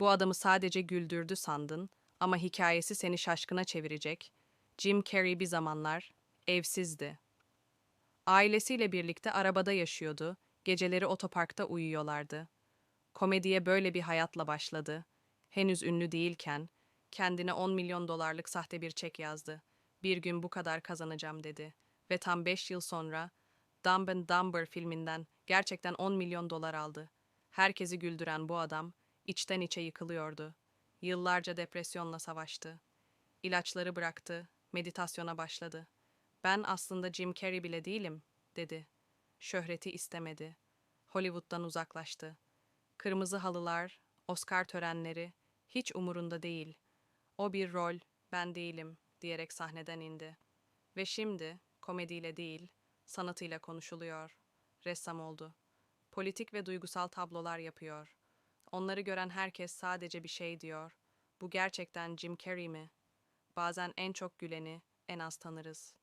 Bu adamı sadece güldürdü sandın ama hikayesi seni şaşkına çevirecek. Jim Carrey bir zamanlar evsizdi. Ailesiyle birlikte arabada yaşıyordu, geceleri otoparkta uyuyorlardı. Komediye böyle bir hayatla başladı. Henüz ünlü değilken kendine 10 milyon dolarlık sahte bir çek yazdı. Bir gün bu kadar kazanacağım dedi. Ve tam 5 yıl sonra Dumb and Dumber filminden gerçekten 10 milyon dolar aldı. Herkesi güldüren bu adam içten içe yıkılıyordu. Yıllarca depresyonla savaştı. İlaçları bıraktı, meditasyona başladı. Ben aslında Jim Carrey bile değilim, dedi. Şöhreti istemedi. Hollywood'dan uzaklaştı. Kırmızı halılar, Oscar törenleri hiç umurunda değil. O bir rol, ben değilim diyerek sahneden indi. Ve şimdi komediyle değil, sanatıyla konuşuluyor. Ressam oldu. Politik ve duygusal tablolar yapıyor. Onları gören herkes sadece bir şey diyor. Bu gerçekten Jim Carrey mi? Bazen en çok güleni en az tanırız.